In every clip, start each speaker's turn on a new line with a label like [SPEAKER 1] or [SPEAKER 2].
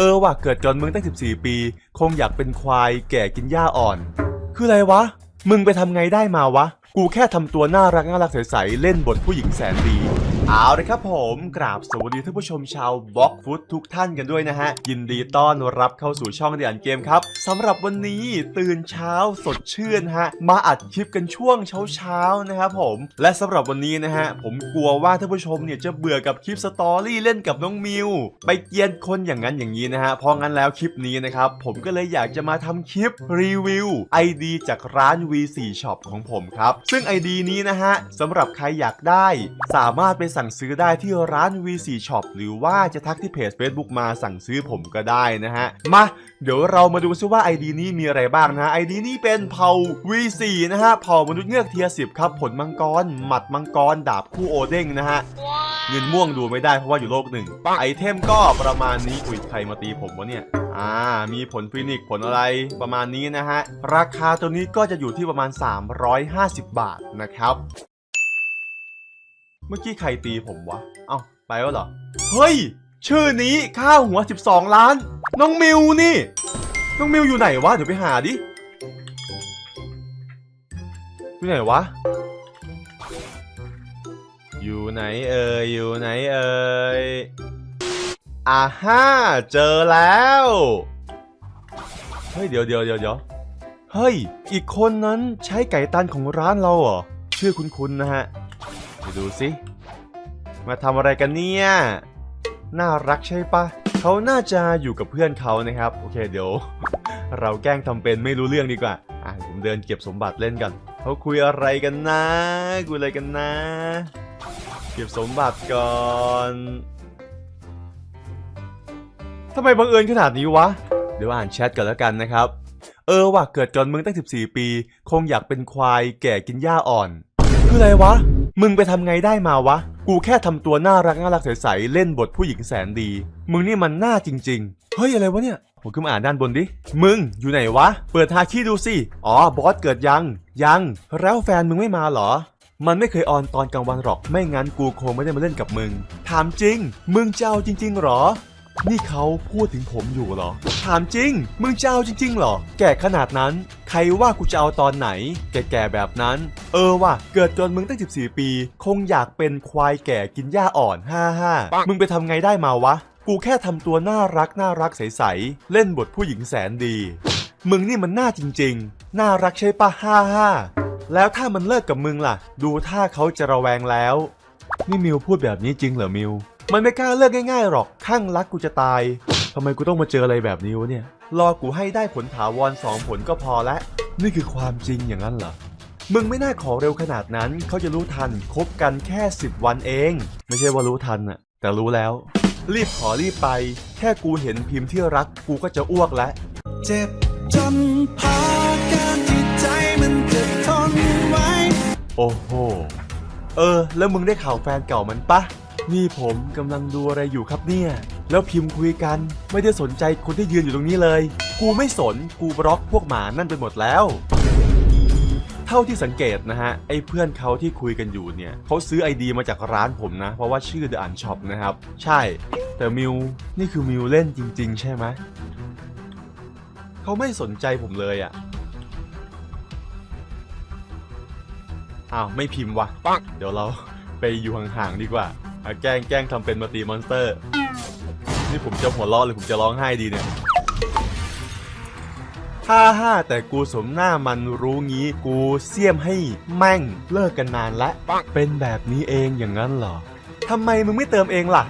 [SPEAKER 1] เออว่ะเกิดก่อนมึงตั้ง 14 ปี คงอยากเป็นควายแก่กินหญ้าอ่อน คืออะไรวะ มึงไปทำไงได้มาวะ กูแค่ทำตัวน่ารักน่ารักใสๆเล่นบทผู้หญิงแสนดี เอาเลยครับผมกราบสวัสดีท่านผู้ชมชาวบล็อกฟุตทุกท่านกันด้วยนะฮะ ยินดีต้อนรับเข้าสู่ช่องเดียนเกมครับสำหรับวันนี้ตื่นเช้าสดชื่นฮะ มาอัดคลิปกันช่วงเช้าๆนะครับผม และสำหรับวันนี้นะฮะ ผมกลัวว่าท่านผู้ชมเนี่ยจะเบื่อกับคลิปสตอรี่เล่นกับน้องมิว ไปเกียนคนอย่างนั้นอย่างนี้นะฮะเพราะงั้นแล้วคลิปนี้นะครับผมก็เลยอยากจะมาทำคลิปรีวิว ID จากร้าน V4 Shop ของผมครับซึ่ง ID นี้นะฮะสำหรับใครอยากได้สามารถไปสั่งซื้อได้ที่ร้าน V4 Shop หรือว่าจะทักที่เพจ Facebook มาสั่งซื้อผมก็ได้นะฮะ มาเดี๋ยวเรามาดูซิว่า ID นี้มีอะไรบ้างนะฮะ ID นี้เป็นเผ่า V4 นะฮะเผ่ามนุษย์เงือกเทียสิบครับผลมังกร หมัดมังกร ดาบคู่โอเด้งนะฮะเงินม่วงดูไม่ได้เพราะว่าอยู่โลกหนึ่งไอเทมก็ประมาณนี้อุ้ยใครมาตีผมวะเนี่ยอ่ามีผลฟินิกซ์ผลอะไรประมาณนี้นะฮะ ราคาตัวนี้ก็จะอยู่ที่ประมาณ 350 บาทนะครับ เมื่อกี้ใครตีผมวะ เอ้าไปแล้วเหรอ เฮ้ย ชื่อนี้ค่าหัว 12 ล้าน น้องมิวนี่ น้องมิวอยู่ไหนวะ เดี๋ยวไปหาดิ อยู่ไหนวะ อยู่ไหนเอ่ย อยู่ไหนเอ่ยอ่าฮ่าเจอแล้ว เฮ้ย เดี๋ยวเดี๋ยวเดี๋ยวเดี๋ยวเฮ้ย อีกคนนั้นใช้ไก่ตันของร้านเราเหรอ ชื่อคุ้นๆนะฮะ ดูสิ มาทำอะไรกันเนี่ย น่ารักใช่ปะ เขาน่าจะอยู่กับเพื่อนเขานะครับ โอเคเดี๋ยว เราแกล้งทำเป็นไม่รู้เรื่องดีกว่า อะผมเดินเก็บสมบัติเล่นกัน เขาคุยอะไรกันนะ คุยอะไรกันนะ เก็บสมบัติก่อนทำไมบังเอิญขนาดนี้วะ เดี๋ยวอ่านแชทกันแล้วกันนะครับ เออว่ะเกิดก่อนมึงตั้ง 14 ปี คงอยากเป็นควายแก่กินหญ้าอ่อน คืออะไรวะ มึงไปทำไงได้มาวะ กูแค่ทำตัวน่ารักน่ารักใสๆเล่นบทผู้หญิงแสนดี มึงนี่มันน่าจริง ๆ เฮ้ยอะไรวะเนี่ย ผมขึ้นมาอ่านด้านบนดิ มึงอยู่ไหนวะ เปิดฮาคีดูสิ อ๋อบอสเกิดยัง ยัง แล้วแฟนมึงไม่มาเหรอ มันไม่เคยออนตอนกลางวันหรอก ไม่งั้นกูคงไม่ได้มาเล่นกับมึง ถามจริง มึงจะเอาจริง ๆหรอ นี่เขาพูดถึงผมอยู่เหรอ ถามจริง มึงจะเอาจริง ๆ เหรอ แก่ขนาดนั้น ใครว่ากูจะเอาตอนไหน แก่ๆแบบนั้น เออว่ะ เกิดจนมึงตั้ง 14 ปี คงอยากเป็นควายแก่กินหญ้าอ่อน ฮ่าฮ่ามึงไปทำไงได้มาวะ กูแค่ทำตัวน่ารักน่ารักใสๆ เล่นบทผู้หญิงแสนดี มึงนี่มันน่าจริง ๆ น่ารักใช่ปะฮ่าฮ่าแล้วถ้ามันเลิกกับมึงล่ะ ดูท่าเขาจะระแวงแล้ว นี่มิวพูดแบบนี้จริงเหรอมิว มันไม่กล้าเลิกง่ายๆหรอกข้างรักกูจะตายทำไมกูต้องมาเจออะไรแบบนี้วะเนี่ย รอกูให้ได้ผลถาวรสองผลก็พอละ นี่คือความจริงอย่างนั้นเหรอ มึงไม่น่าขอเร็วขนาดนั้น เขาจะรู้ทันคบกันแค่ 10 วันเอง ไม่ใช่ว่ารู้ทันอะแต่รู้แล้ว รีบขอรีบไป แค่กูเห็นพิมพ์ที่รักกูก็จะอ้วกแล้ว
[SPEAKER 2] เจ็บจนพอการที่ใจมันจะทนไว้
[SPEAKER 1] โอ้โห เออ แล้วมึงได้ข่าวแฟนเก่ามันปะ นี่ผมกำลังดูอะไรอยู่ครับเนี่ย แล้วพิมพ์คุยกัน ไม่ได้สนใจคนที่ยืนอยู่ตรงนี้เลย กูไม่สน กูบล็อกพวกหมานั่นไปหมดแล้ว เท่าที่สังเกตนะฮะ ไอ้เพื่อนเขาที่คุยกันอยู่เนี่ย เขาซื้อไอดีมาจากร้านผมนะ เพราะว่าชื่อ The Un Shop นะครับ ใช่ แต่มิว นี่คือมิวเล่นจริง ๆ ใช่ไหม เขาไม่สนใจผมเลยอะอ้าว ไม่พิมพ์วะปังเดี๋ยวเราไปอยู่ห่างๆดีกว่า อะแกล้งแกล้งทำเป็นมาตีมอนสเตอร์ นี่ผมจะหัวเราะหรือผมจะร้องไห้ดีเนี่ยฮ่าฮ่าแต่กูสมหน้ามันรู้งี้กูเสียมให้แม่งเลิกกันนานและ เป็นแบบนี้เองอย่างนั้นเหรอทำไมมึงไม่เติมเองล่ะ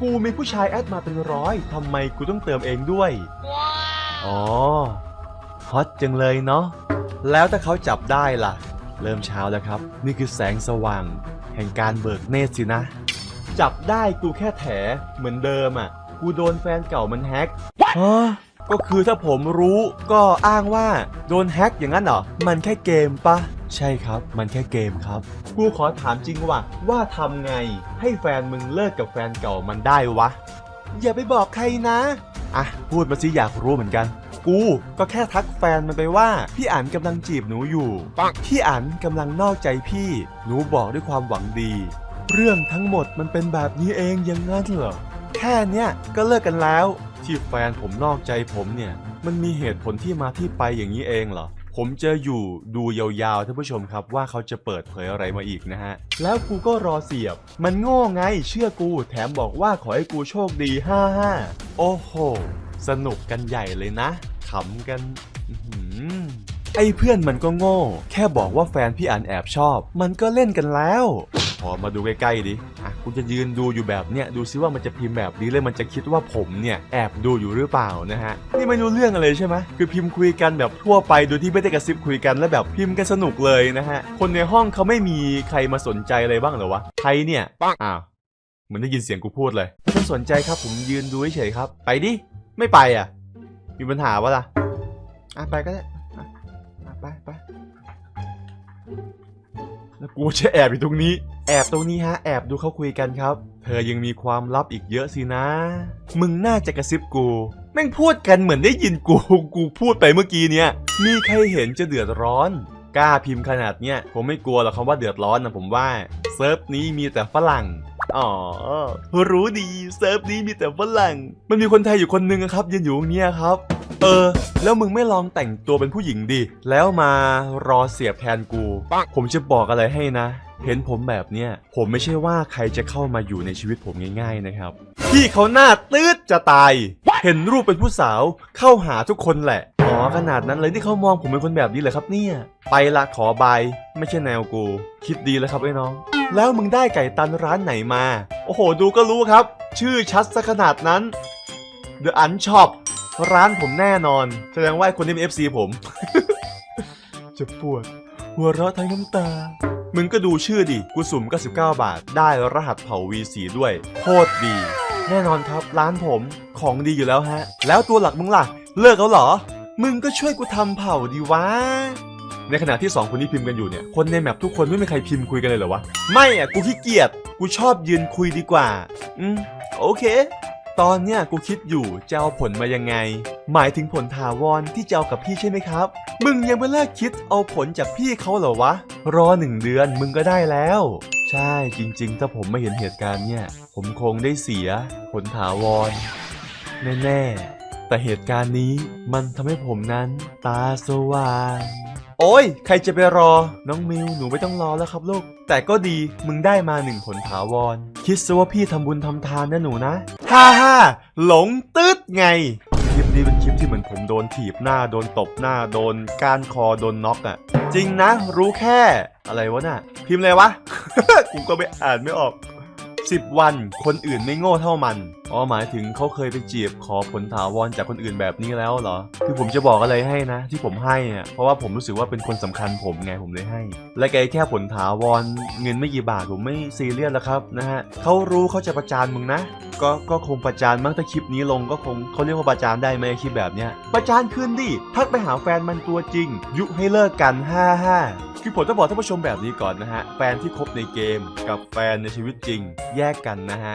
[SPEAKER 1] กูมีผู้ชายแอดมาเป็นร้อยทำไมกูต้องเติมเองด้วย อ๋อฮอตจังเลยเนาะแล้วถ้าเขาจับได้ล่ะ เริ่มเช้าแล้วครับ นี่คือแสงสว่าง แห่งการเบิกเนตรสินะ จับได้กูแค่แถเหมือนเดิมอะ กูโดนแฟนเก่ามันแฮ็กฮะก็คือถ้าผมรู้ก็อ้างว่าโดนแฮ็กอย่างนั้นเหรอ มันแค่เกมปะ ใช่ครับ มันแค่เกมครับ กูขอถามจริงว่ะว่าทำไงให้แฟนมึงเลิกกับแฟนเก่ามันได้วะ อย่าไปบอกใครนะ อะ พูดมาสิอยากรู้เหมือนกันกูก็แค่ทักแฟนมันไปว่า พี่อันกำลังจีบหนูอยู่ พี่อันกำลังนอกใจพี่ หนูบอกด้วยความหวังดี เรื่องทั้งหมดมันเป็นแบบนี้เองยังงั้นเหรอ แค่เนี้ยก็เลิกกันแล้ว ที่แฟนผมนอกใจผมเนี่ย มันมีเหตุผลที่มาที่ไปอย่างนี้เองเหรอ ผมจะอยู่ดูยาวๆท่านผู้ชมครับว่าเขาจะเปิดเผยอะไรมาอีกนะฮะ แล้วกูก็รอเสียบ มันโง่ไงเชื่อกู แถมบอกว่าขอให้กูโชคดีฮ่าฮ่าโอ้โห สนุกกันใหญ่เลยนะขำกันไอ้เพื่อนมันก็โง่ แค่บอกว่าแฟนพี่อันแอบชอบ มันก็เล่นกันแล้ว อมาดูใกล้ๆดิอะกูจะยืนดูอยู่แบบเนี้ยดูซิว่ามันจะพิมพ์แบบนี้เลยมันจะคิดว่าผมเนี่ยแอบดูอยู่หรือเปล่านะฮะนี่ไม่รู้เรื่องอะไรใช่ไหมคือพิมพ์คุยกันแบบทั่วไปโดยที่ไม่ได้กระซิบคุยกันแล้วแบบพิมพ์กันสนุกเลยนะฮะคนในห้องเขาไม่มีใครมาสนใจอะไรบ้างเหรอวะใครเนี่ยอ้าวเหมือนได้ยินเสียงกูพูดเลยไม่ต้องสนใจครับผมยืนดูเฉยๆครับ ไปดิไม่ไปอะ มีปัญหาวะล่ะอะไปก็ได้อะอะไปไปแล้วกูจะแอบอยู่ตรงนี้ แอบตรงนี้ฮะ แอบดูเขาคุยกันครับ เธอยังมีความลับอีกเยอะสินะ มึงน่าจะกระซิบกู แม่งพูดกันเหมือนได้ยินกู กูพูดไปเมื่อกี้เนี่ย มีใครเห็นจะเดือดร้อน กล้าพิมพ์ขนาดเนี้ย ผมไม่กลัวหรอกคำว่าเดือดร้อนนะผมว่า เซิร์ฟนี้มีแต่ฝรั่งอ๋อ รู้ดีเซิร์ฟนี้มีแต่ฝรั่ง มันมีคนไทยอยู่คนนึงอะครับยืนอยู่ตรงเนี้ยครับ เออ แล้วมึงไม่ลองแต่งตัวเป็นผู้หญิงดิ แล้วมารอเสียบแทนกู ผมจะบอกอะไรให้นะ เห็นผมแบบเนี้ยผมไม่ใช่ว่าใครจะเข้ามาอยู่ในชีวิตผมง่ายๆนะครับพี่เขาหน้าตืดจะตาย เห็นรูปเป็นผู้สาวเข้าหาทุกคนแหละอ๋อขนาดนั้นเลยที่เขามองผมเป็นคนแบบนี้เลยครับเนี่ย ไปละขอบายไม่ใช่แนวกู คิดดีแล้วครับไอ้น้อง แล้วมึงได้ไก่ตันร้านไหนมา โอ้โห ดูก็รู้ครับ ชื่อชัดซะขนาดนั้น The u n Shop ร้านผมแน่นอน แสดงว่าไอ้คนนี้เป็น FC ผม จะปวด หัวเราะทั้งน้ำตา มึงก็ดูชื่อดิ กูสุ่ม99บาท ได้รหัสเผา V4 ด้วย โคตรดี แน่นอนครับร้านผมของดีอยู่แล้วฮะ แล้วตัวหลักมึงล่ะ เลิกแล้วเหรอ มึงก็ช่วยกูทำเผาดีวะในขณะที่ 2 คนนี้พิมพ์กันอยู่เนี่ย คนในแมปทุกคนไม่มีใครพิมพ์คุยกันเลยเหรอวะ ไม่อะ กูขี้เกียจ กูชอบยืนคุยดีกว่า อืม โอเค ตอนเนี้ยกูคิดอยู่จะเอาผลมายังไง หมายถึงผลถาวรที่จะเอากับพี่ใช่ไหมครับ มึงยังไม่เลิกคิดเอาผลจากพี่เขาเหรอวะ รอหนึ่งเดือนมึงก็ได้แล้ว ใช่จริงๆ ถ้าผมไม่เห็นเหตุการณ์เนี่ย ผมคงได้เสียผลถาวร แน่ๆ แต่เหตุการณ์นี้มันทำให้ผมนั้นตาสว่าง โอ้ย ใครจะไปรอ น้องมิว หนูไม่ต้องรอแล้วครับลูก แต่ก็ดี มึงได้มาหนึ่งผลถาวร คิดซะว่าพี่ทำบุญทำทานนะหนูนะ ฮ่าฮ่าหลงตืดไง คลิปนี้เป็นคลิปที่เหมือนผมโดนถีบหน้า โดนตบหน้า โดนก้านคอ โดนน็อกอะ่ะ จริงนะ รู้แค่ อะไรวะน่ะ พิมพ์อะไรวะ กูก็ไม่อ่านไม่ออก 10 วัน คนอื่นไม่โง่เท่ามัน อ๋อหมายถึงเขาเคยไปจีบขอผลถาวรจากคนอื่นแบบนี้แล้วเหรอ คือผมจะบอกอะไรให้นะ ที่ผมให้อะเพราะว่าผมรู้สึกว่าเป็นคนสำคัญผมไงผมเลยให้ และแกแค่ผลถาวรเงินไม่กี่บาทผมไม่ซีเรียสแล้วครับนะฮะเขารู้เขาจะประจานมึงนะ ก็ก็คงประจานมั้งถ้าคลิปนี้ลงก็คงเขาเรียกว่าประจานได้ไหมคลิปแบบเนี้ยประจานคืนดิทักไปหาแฟนมันตัวจริง ยุให้เลิกกันฮ่าฮ่าคือผมต้องบอกท่านผู้ชมแบบนี้ก่อนนะฮะแฟนที่คบในเกมกับแฟนในชีวิตจริง แยกกันนะฮะ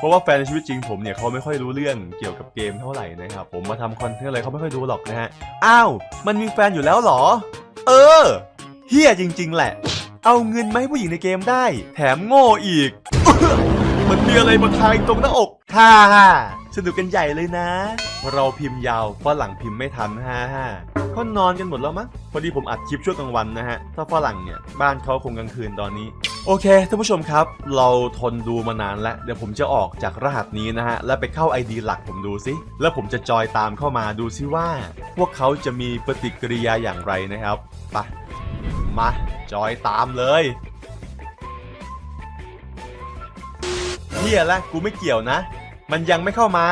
[SPEAKER 1] เพราะว่าแฟนในชีวิตจริงผมเนี่ยเขาไม่ค่อยรู้เรื่องเกี่ยวกับเกมเท่าไหร่นะครับผมมาทำคอนเทนต์อะไรเขาไม่ค่อยดูหรอกนะฮะอ้าวมันมีแฟนอยู่แล้วเหรอ เออเฮียจริง ๆ แหละ เอาเงินมาให้ผู้หญิงในเกมได้ แถมโง่อีก มันมีอะไรมาทายตรงหน้าอกฮ่าฮ่าสนุกกันใหญ่เลยนะ เราพิมพ์ยาวฝรั่งพิมพ์ไม่ทันฮ่าฮ่าเขานอนกันหมดแล้วมั้งพอดีผมอัดคลิปช่วงกลางวันนะฮะถ้าฝรั่งเนี่ยบ้านเขาคงกลางคืนตอนนี้ โอเคท่านผู้ชมครับ เราทนดูมานานแล้ว เดี๋ยวผมจะออกจากรหัสนี้นะฮะ แล้วไปเข้า ID หลักผมดูซิ แล้วผมจะจอยตามเข้ามาดูซิว่า พวกเขาจะมีปฏิกิริยาอย่างไรนะครับไปมา จอยตามเลยเฮียละกูไม่เกี่ยวนะ มันยังไม่เข้ามา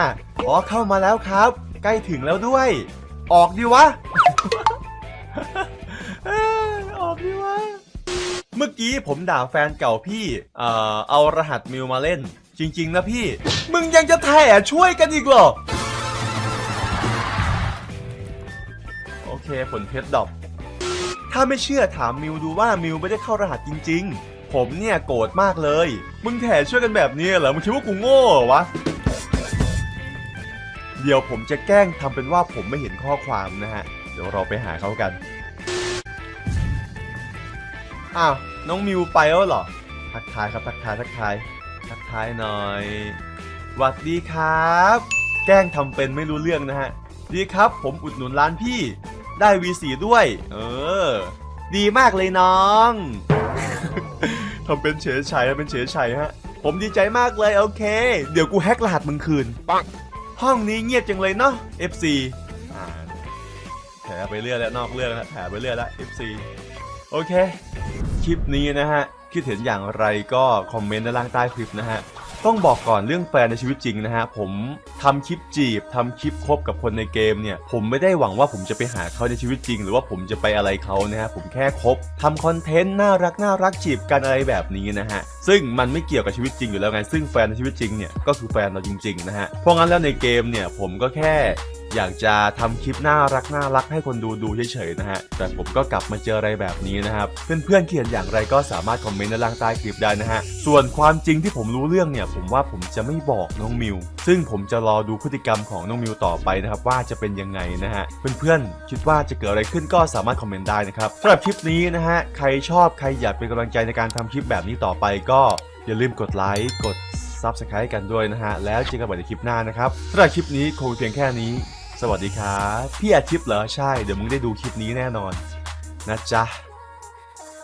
[SPEAKER 1] อ๋อเข้ามาแล้วครับ ใกล้ถึงแล้วด้วย ออกดิวะ อออกดิวะ เมื่อกี้ผมด่าแฟนเก่าพี่ เอ่อ เอารหัสมิวมาเล่น จริง ๆ นะพี่ มึงยังจะแถช่วยกันอีกเหรอ โอเค ผลเพชรดอปถ้าไม่เชื่อถามมิวดูว่ามิวไม่ได้เข้ารหัสจริง ๆ ผมเนี่ยโกรธมากเลย มึงแถช่วยกันแบบนี้เหรอ มึงคิดว่ากูโง่เหรอวะ เดี๋ยวผมจะแกล้งทำเป็นว่าผมไม่เห็นข้อความนะฮะ เดี๋ยวเราไปหาเขากัน อ้าวน้องมิวไปแล้วเหรอ ทักทายครับทักทายทักทายทักทายหน่อยหวัดดีครับ แกล้งทำเป็นไม่รู้เรื่องนะฮะ ดีครับ ผมอุดหนุนร้านพี่ ได้ V4 ด้วย เออ ดีมากเลยน้องทำเป็นเฉยชัยทำเป็นเฉยชัยฮะ ผมดีใจมากเลยโอเค เดี๋ยวกูแฮกรหัสมึงคืน
[SPEAKER 3] ปัง
[SPEAKER 1] ห้องนี้เงียบจังเลยเนาะ FC อ่าแถไปเรื่อยแล้วนอกเรื่องแล้วแถไปเรื่อยแล้ว FC โอเค คลิปนี้นะฮะ คิดเห็นอย่างไรก็คอมเมนต์ด้านล่างใต้คลิปนะฮะ ต้องบอกก่อนเรื่องแฟนในชีวิตจริงนะฮะ ผมทำคลิปจีบทำคลิปคบกับคนในเกมเนี่ย ผมไม่ได้หวังว่าผมจะไปหาเขาในชีวิตจริง หรือว่าผมจะไปอะไรเขานะฮะผมแค่คบทำคอนเทนต์น่ารักน่ารักจีบกันอะไรแบบนี้นะฮะซึ่งมันไม่เกี่ยวกับชีวิตจริงอยู่แล้วไงซึ่งแฟนในชีวิตจริงเนี่ยก็คือแฟนเราจริงๆนะฮะเพราะงั้นแล้วในเกมเนี่ยผมก็แค่อยากจะทำคลิปน่ารักน่ารักให้คนดูดูเฉยๆนะฮะ แต่ผมก็กลับมาเจออะไรแบบนี้นะครับ เพื่อนๆเขียนอย่างไรก็สามารถคอมเมนต์ด้านล่างใต้คลิปได้นะฮะ ส่วนความจริงที่ผมรู้เรื่องเนี่ย ผมว่าผมจะไม่บอกน้องมิว ซึ่งผมจะรอดูพฤติกรรมของน้องมิวต่อไปนะครับว่าจะเป็นยังไงนะฮะเพื่อนๆคิดว่าจะเกิดอะไรขึ้นก็สามารถคอมเมนต์ได้นะครับสำหรับคลิปนี้นะฮะใครชอบใครอยากเป็นกำลังใจในการทำคลิปแบบนี้ต่อไปก็อย่าลืมกดไลค์กด Subscribe กันด้วยนะฮะแล้วเจอกันใหม่ในคลิปหน้านะครับสำหรับคลิปนี้คงเพียงแค่นี้ สวัสดีครับพี่อาทิตย์เหรอใช่เดี๋ยวมึงได้ดูคลิปนี้แน่นอน นะจ๊ะ